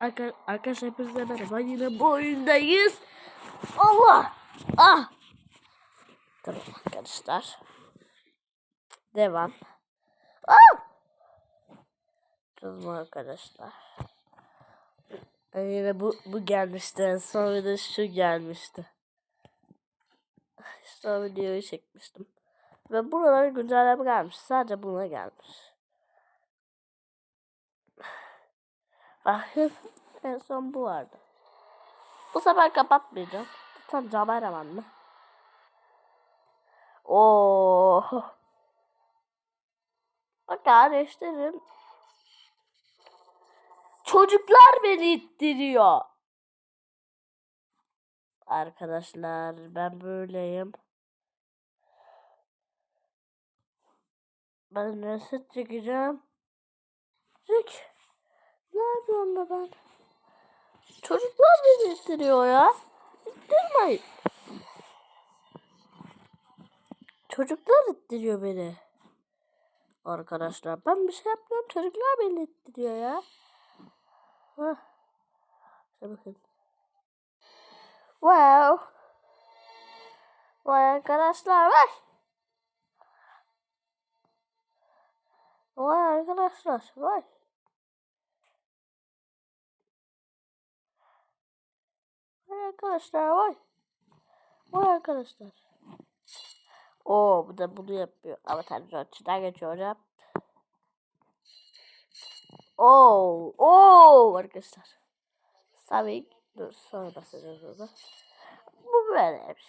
Arka, arkadaşlar hepinize merhaba. Yine bu oyundayız. Allah! Ah! Tamam arkadaşlar. Devam. Ah! Tamam arkadaşlar. Ee, Yine bu, bu gelmişti. En son bir de şu gelmişti. O videoyu çekmiştim. Ve buralara güncelleme gelmiş. Sadece buna gelmiş. Bakın en son bu vardı. Bu sefer kapatmayacağım. Tam kameraman mı? Oo. Bak kardeşlerim. Çocuklar beni ittiriyor. Arkadaşlar ben böyleyim. Ben reset çekeceğim. Çek. Ne yapıyorum ben? Çocuklar beni ittiriyor ya. İttirmeyin. Çocuklar ittiriyor beni. Arkadaşlar ben bir şey yapmıyorum. Çocuklar beni ittiriyor ya. Hah. Bakın. Wow. Vay arkadaşlar vay. Vay arkadaşlar vay. Arkadaşlar vay. Vay arkadaşlar. Oo bu da bunu yapıyor. Avatar açıdan geçiyor hocam. Oo, oo arkadaşlar. Tabii dur sonra basacağız onu. Bu böyleymiş.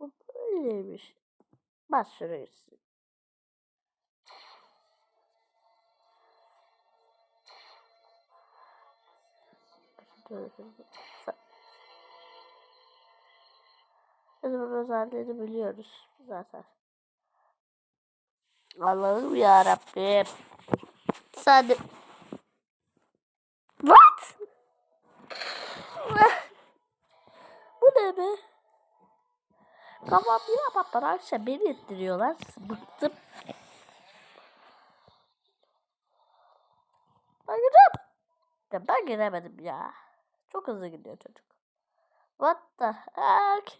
Bu böyleymiş. Bas şuraya gitsin. Bizim özelliğini biliyoruz zaten. Allah'ım ya Rabbim. Sen de... What? Bu ne be? Kafam yine patlar akşam beni ettiriyorlar. Bıktım. Ben gireceğim. Ya ben giremedim ya. Çok hızlı gidiyor çocuk. What the heck?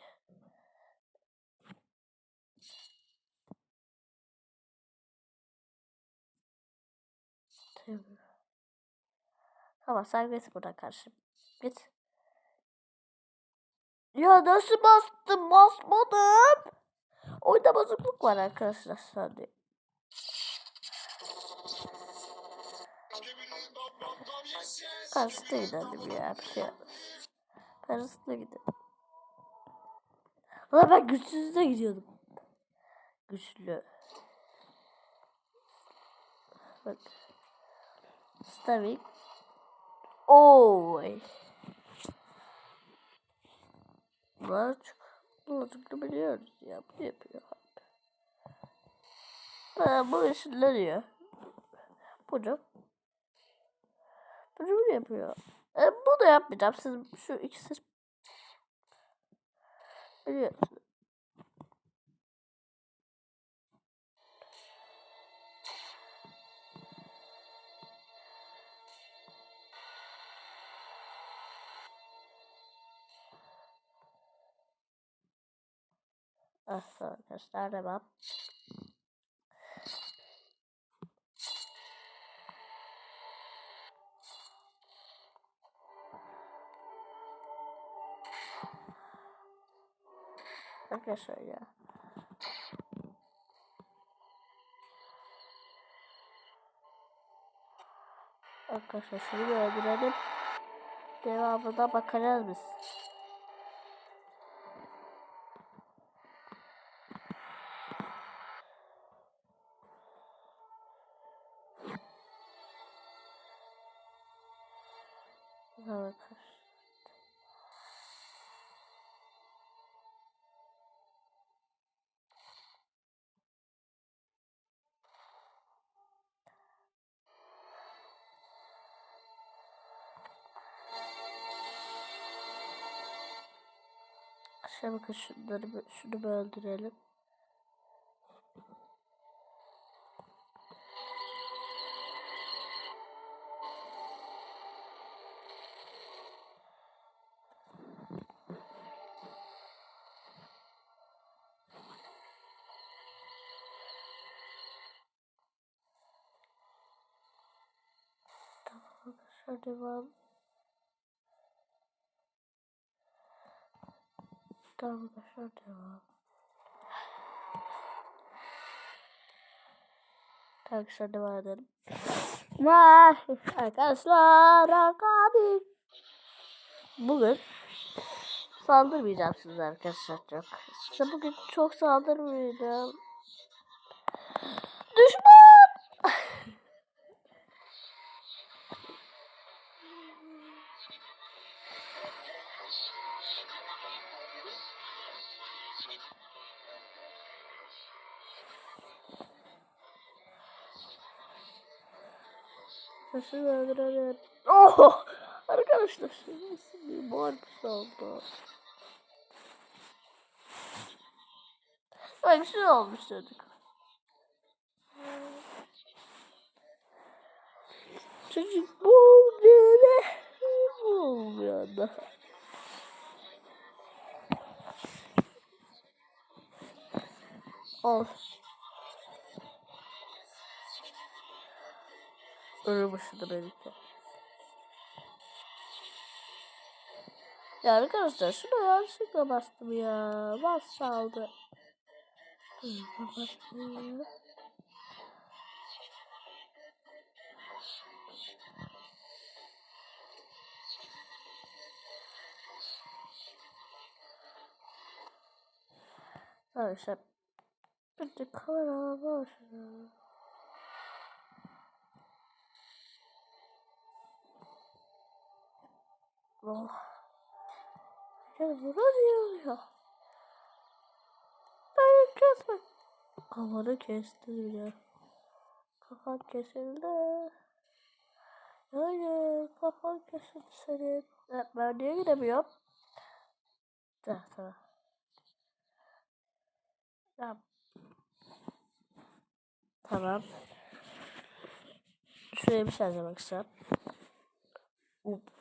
Tamam sen git buradan karşı. Git. Ya nasıl bastım? Basmadım. Oyunda bozukluk var arkadaşlar sadece. Karşıda gidelim ya bir şey yapmaz. Karşıda gidelim. Ulan ben güçsüzde gidiyordum. Güçlü. Bak. Stavik. Oy. Bulaşık da biliyoruz ya. Bu yapıyor abi. Ha, bu ışınlanıyor. Bunu. Bunu mu yapıyor? E, bunu yapmayacağım. Siz şu ikisi biliyorsunuz. Ah, arkadaşlar devam. Arkadaşlar ya. Arkadaşlar şunu öldürelim. Devamına bakarız biz. Bakın şunları, şunu bir öldürelim. Tamam, şöyle devam. Tamam arkadaşlar devam. Arkadaşlar devam edelim. Arkadaşlar abi. Bugün saldırmayacağım size arkadaşlar çok. Size bugün çok saldırmayacağım. Düşman! Sesini öldürelim. Oh! Arkadaşlar şimdi bir morpus oldu. Böyle bir şey olmuş dedik. Çocuk bu böyle olmuyor da. Ol. Ölmüştü belki. Ya arkadaşlar şuna yanlışlıkla bastım ya. Bas çaldı. Arkadaşlar bir de kamera başına. Oh. Ya. Hayır kesme. Kafanı kestim ya. Kafan kesildi. Hayır kafan kesildi senin. Evet, ben niye gidemiyorum? Tamam tamam. Tamam. Tamam. Şuraya bir şey yazmak istiyorum. Up.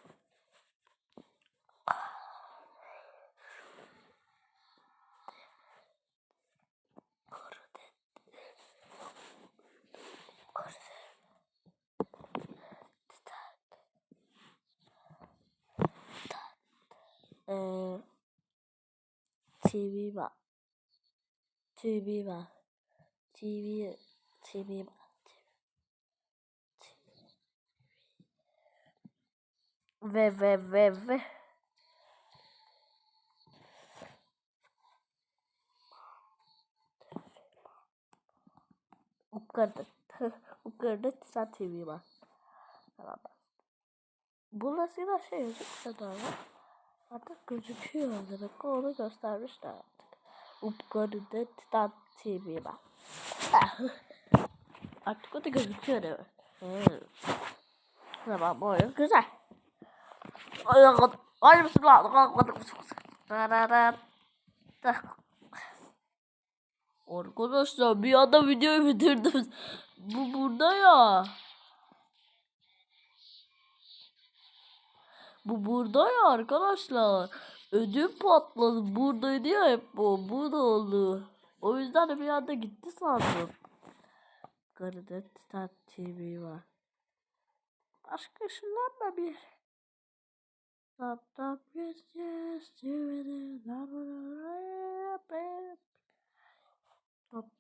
TV var. TV var. TV TV var. Ve ve ve ve Yukarıda Titan TV var. Tamam. Burası da şey gözükse de artık gözüküyor ki onu göstermişler artık. Yukarıda Titan TV var. artık o da gözüküyor demek. Hmm. Tamam bu oyun güzel. Ay ay bismillah. Arkadaşlar bir anda videoyu bitirdim. Bu burada ya. Bu burada ya arkadaşlar. Ödüm patladı. Buradaydı ya hep bu. Burada oldu. O yüzden de bir anda gitti sandım. Garıda Titan TV var. Başka şunlar da bir. Tap tap yes yes.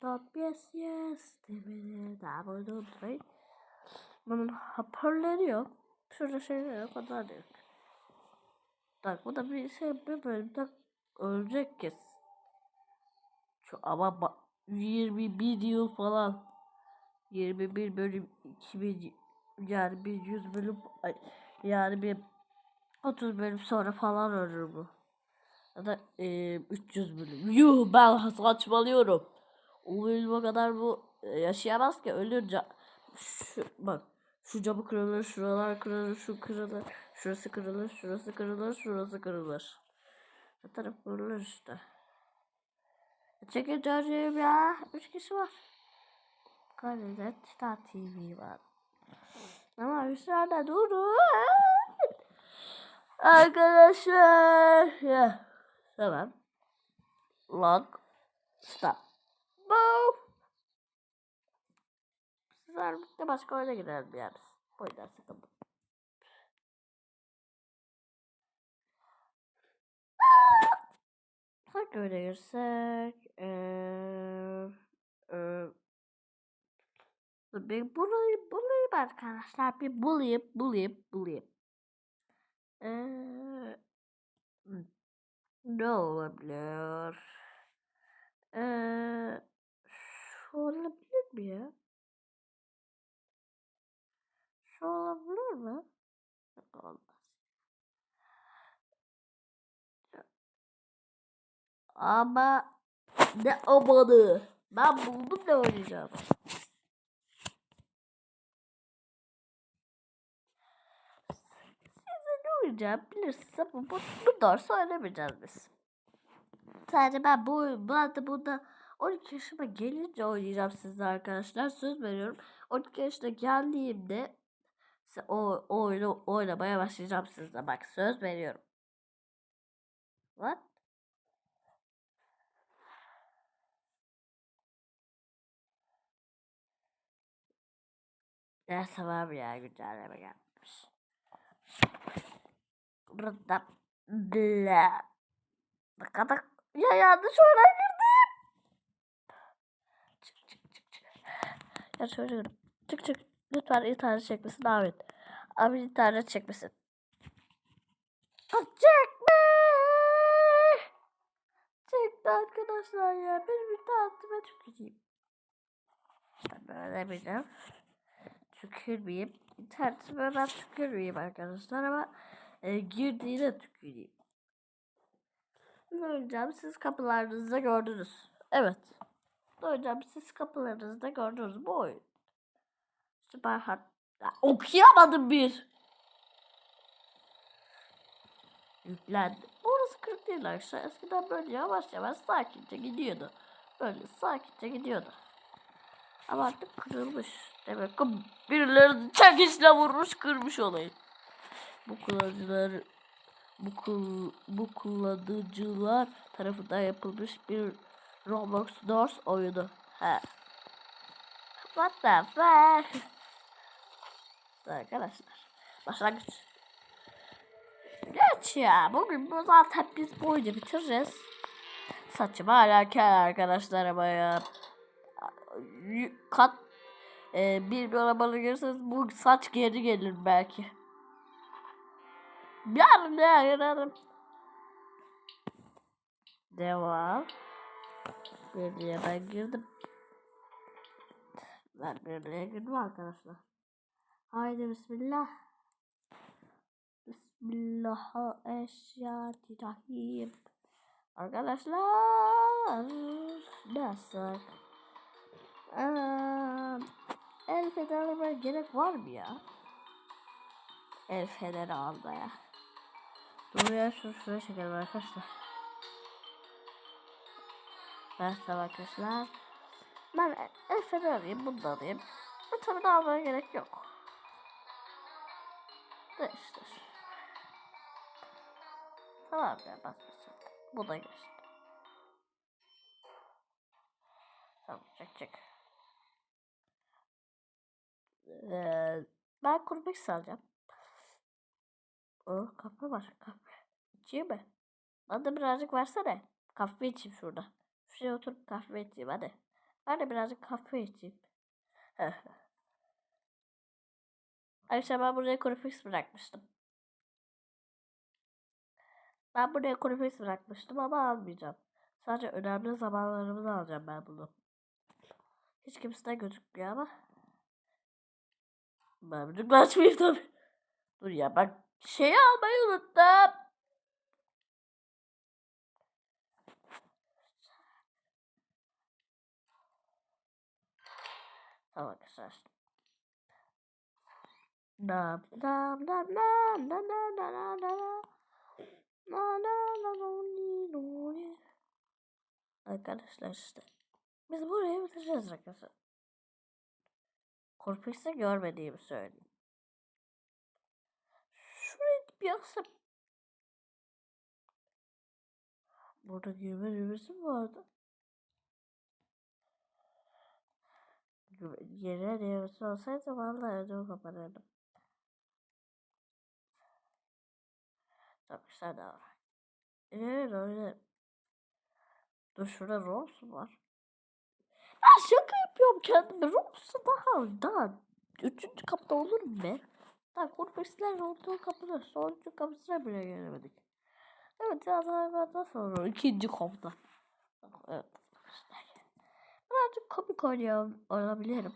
Tap yes yes. Bunun hoparlörü yok. Şurada şeyler yok. Onlar da yok. Bak bu da bir şey bir bölümde ölecek kes. Şu ama bak 21 yıl falan 21 bölüm 2000 yani bir 100 bölüm yani bir 30 bölüm sonra falan ölür bu. Ya da e, 300 bölüm. Yuh ben saçmalıyorum. O bölüme kadar bu e, yaşayamaz ki ölür. Şu, bak şu camı kırılır, şuralar kırılır, şu kırılır, şurası kırılır, şurası kırılır, şurası kırılır. Bu taraf kırılır işte. Çekin çocuğum ya. Üç kişi var. Kalede Titan TV var. Ama üstlerde durun. Arkadaşlar. Ya. Tamam. Log. Stop. Boom. Sizler birlikte başka oyuna girelim yani. Bu yüzden sıkıldım. Hangi öyle girsek? Eee, dur bir bulayım, bulayım arkadaşlar. Bir bulayım, bulayım, bulayım. Hmm, ne olabilir? Eee, şu olabilir mi ya? Şu olabilir mi? Yok olmaz. Ama ne amanı. Ben buldum ne oynayacağım. Size ne oynayacağım bilirsiniz ama bu, bu doğru söylemeyeceğiz biz. Sadece ben bu oyun, ben de bunda 12 yaşıma gelince oynayacağım sizle arkadaşlar. Söz veriyorum. 12 yaşına geldiğimde o, o oyunu oynamaya başlayacağım sizle. Bak söz veriyorum. What? Ya tamam ya güncelleme gelmiş. Burada. Ne kadar ya yanlış oyuna girdim. Çık çık çık çık. Ya çocuğum çık çık. Lütfen internet çekmesin Ahmet. Abi internet çekmesin. Çekme. Çekti arkadaşlar ya. Benim internetime tüküreyim. Ben böyle bileceğim. Tükürmeyeyim. İnternetime ben tükürmeyeyim arkadaşlar ama e, girdiğine tüküreyim. Olacağım siz kapılarınızda gördünüz. Evet. Olacağım siz kapılarınızda gördünüz bu oyun. Süper. Ya, okuyamadım bir. Yüklendi. Orası kırık değil arkadaşlar. Eskiden böyle yavaş yavaş sakince gidiyordu. Böyle sakince gidiyordu. Ama artık kırılmış. Demek ki birileri çekişle vurmuş kırmış olayı. Bu kullanıcılar bu, kul, bu kullanıcılar tarafından yapılmış bir Roblox Doors oyunu. He. What the fuck? Arkadaşlar. Başlangıç. Geç ya. Bugün bu zaten biz bu oyunu bitireceğiz. Saçım hala arkadaşlar ama. Kat e, bir arabanı görürseniz bu saç geri gelir belki. Yarın ne yararım. Devam. Birliğe ben girdim. Ben birliğe girdim arkadaşlar. Haydi bismillah. Bismillahirrahmanirrahim. Arkadaşlar nasıl? Ee, el gerek var mı ya? El federi almaya. Dur ya şu şuraya çekelim arkadaşlar. Evet arkadaşlar. Ben el federi alayım bunu da alayım. Bu tabi de almaya gerek yok. Değiştir. Tamam ya bak Bu da geçti. Tamam çek çek. Ee, ben kurmak salacağım. Oh kahve var kahve. İçeyim mi? Bana da birazcık versene. Kahve içeyim şurada. Şuraya oturup kahve içeyim hadi. Ben de birazcık kahve içeyim. Arkadaşlar ben buraya Corifix bırakmıştım. Ben buraya Corifix bırakmıştım ama almayacağım. Sadece önemli zamanlarımızı alacağım ben bunu. Hiç kimseden gözükmüyor ama. Ben bunu açmayayım tabii. Dur ya ben şey almayı unuttum. Tamam arkadaşlar. Nam nam nam nam nam nam nam nam nam Na na na no ni no ni. Arkadaşlar işte. Biz buraya bitireceğiz arkadaşlar. Korpex'te görmediğimi söyleyeyim. Şuraya bir yapsam. Burada girme düğmesi mi vardı? Yere düğmesi olsaydı vallahi ödümü kapanırdım. Tabii sen de var. Evet öyle. Dur şurada Rose var. Ben şaka yapıyorum kendime. Rose'sa daha daha üçüncü kapıda olur mu? Daha kurpesler olduğu kapıda sonuncu kapısına bile gelemedik. Evet ya daha sonra ikinci kapıda. Evet. Birazcık komik oynuyor olabilirim.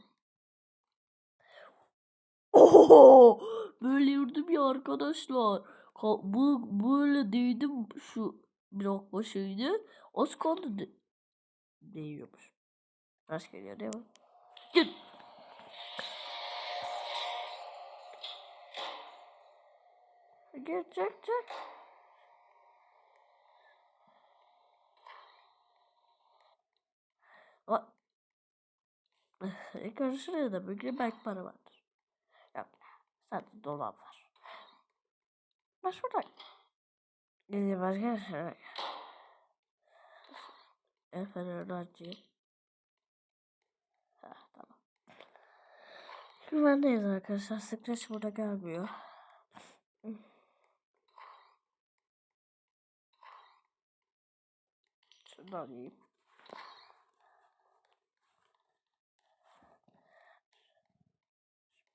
Oho! Böyle yürüdüm ya arkadaşlar. Ka- Bu böyle değdim şu blok başıydı. Az kaldı de değiyormuş. Taş geliyor değil mi? Git. Aa. İlk önce şuraya da bir belki para vardır. Yok. Sadece dolap var. Ben şurada. Gideyim arkadaşlar. Efendim açayım. Ha tamam. Güvendeyiz arkadaşlar. Scratch burada gelmiyor. Alayım.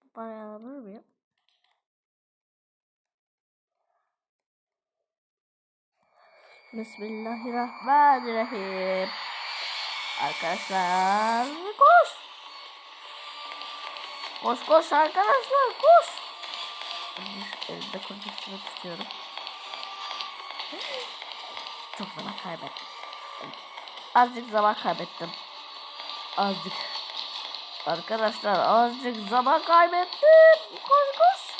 Bu parayı alabilir miyim? Bismillahirrahmanirrahim. Arkadaşlar koş. Koş koş arkadaşlar koş. Elimde konuşmasını tutuyorum. Çok zaman kaybettim. Azıcık zaman kaybettim. Azıcık. Arkadaşlar azıcık zaman kaybettim. Koş koş.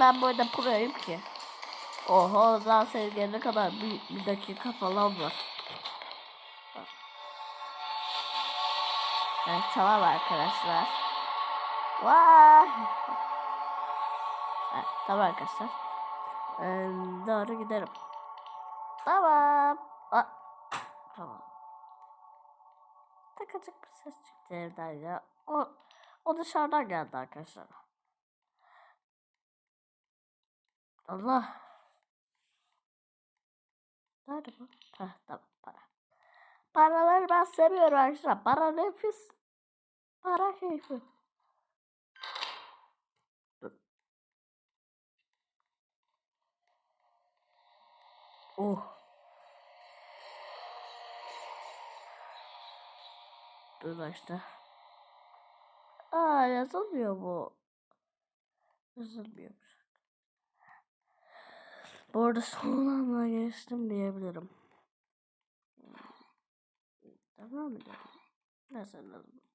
Ben böyle proyum ki. Oho daha senin gelene kadar bir, bir dakika falan var. Evet tamam arkadaşlar. Vay. Evet, tamam arkadaşlar. Ee, doğru giderim. Tamam. Aa, tamam. Takacak bir ses çıktı evden ya. O, o dışarıdan geldi arkadaşlar. Allah. Nerede bu? Heh, tamam para. Paraları ben seviyorum arkadaşlar. Para nefis. Para keyfi. Dur. Oh. Dur başta. Aa yazılmıyor bu. Yazılmıyormuş. Bu arada son anda geçtim diyebilirim. Devam edelim. Neyse lazım.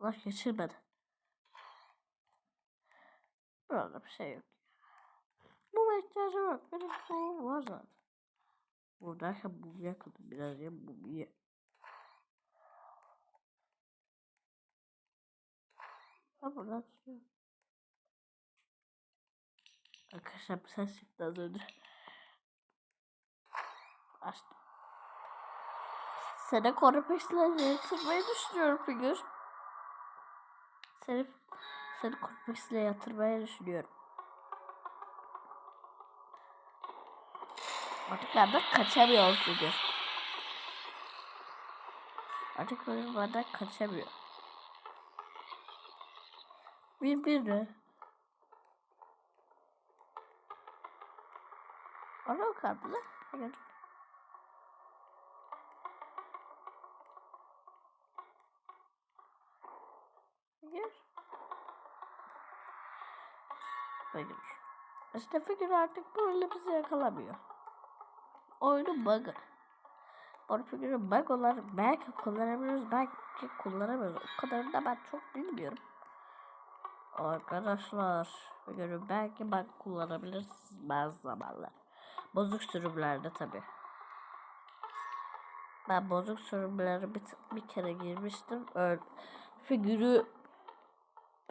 Allah geçirmedi. Burada bir şey yok. Buna ihtiyacım yok. Benim bu var zaten. Buradayken bu yakın biraz ya bu bir Ha buradan çıkıyor. Arkadaşlar bir ses çıktı az önce. Açtım. Seni koru peşlerine yatırmayı düşünüyorum figür. Seni, seni koru peşlerine yatırmayı düşünüyorum. Artık benden kaçamıyor figür. Artık figür benden kaçamıyor. Bir bir de. Orada mı kaldı lan? Hayır. Hayır. Hayır. İşte figür artık böyle bizi yakalamıyor. Oyunun bug'ı. Bu figürün bug olarak belki kullanabiliyoruz belki kullanamıyoruz. O kadarını da ben çok bilmiyorum. Arkadaşlar figürü belki bug kullanabilirsiniz bazı zamanlar. Bozuk sürümlerde tabi. Ben bozuk sürümlere bir, bir kere girmiştim. Öl figürü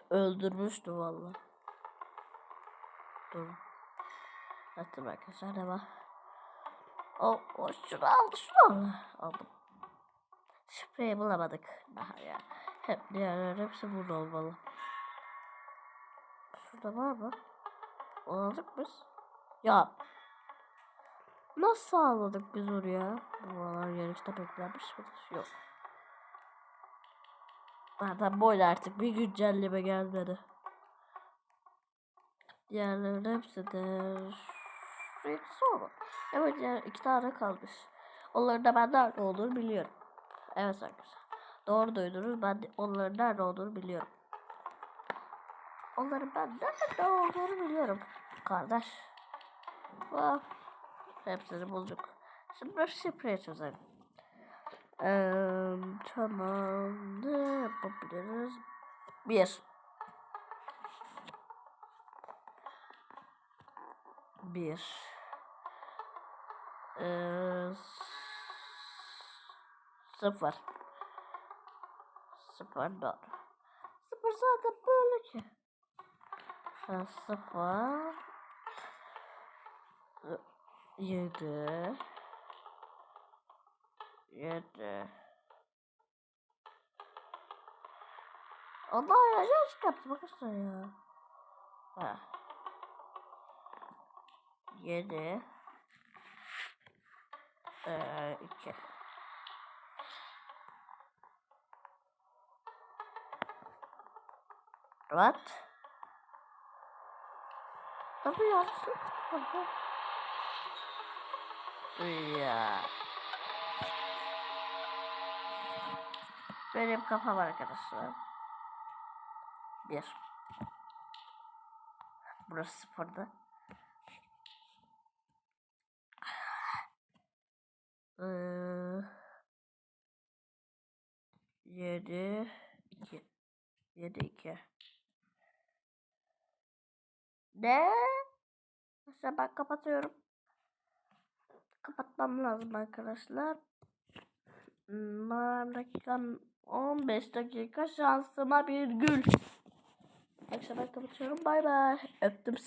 öldürmüştü valla. Dur. Hatta arkadaşlar ne var? O, o şunu al şunu al. Aldım. Şifreyi bulamadık. Daha ya. Hep diğerler hepsi burada olmalı. Şurada var mı? Aldık biz. Ya. Nasıl aldık biz oraya? Buralar yarışta beklenmiş midir? Yok. Zaten böyle artık bir güncelleme gelmedi. Diğerlerin hepsi de şurası oldu. Evet yani iki tane kalmış. Onların da ben nerede olduğunu biliyorum. Evet arkadaşlar. Doğru duydunuz. Ben de onların nerede olduğunu biliyorum. Onların ben nerede olduğunu biliyorum. Kardeş. Vah. Hepsini bulduk. Şimdi bir şifreyi çözelim. Ee, tamam. Ne yapabiliriz? Bir. Bir. Ee, sıfır. Sıfır doğru. Sıfır zaten böyle ki. Ha, sıfır. Yedi. Yedi. Allah ya yanlış yaptım arkadaşlar ya. Ha. Yedi. Ee, iki. What? Tabii yanlış. Ya. Benim kafam arkadaşlar. Bir. Burası sıfırdı. 7 2 7 2 Ne? Mesela ben kapatıyorum. Kapatmam lazım arkadaşlar. Hmm, dakikam 15 dakika şansıma bir gül. Akşama kapatıyorum. Bay bay. Öptüm.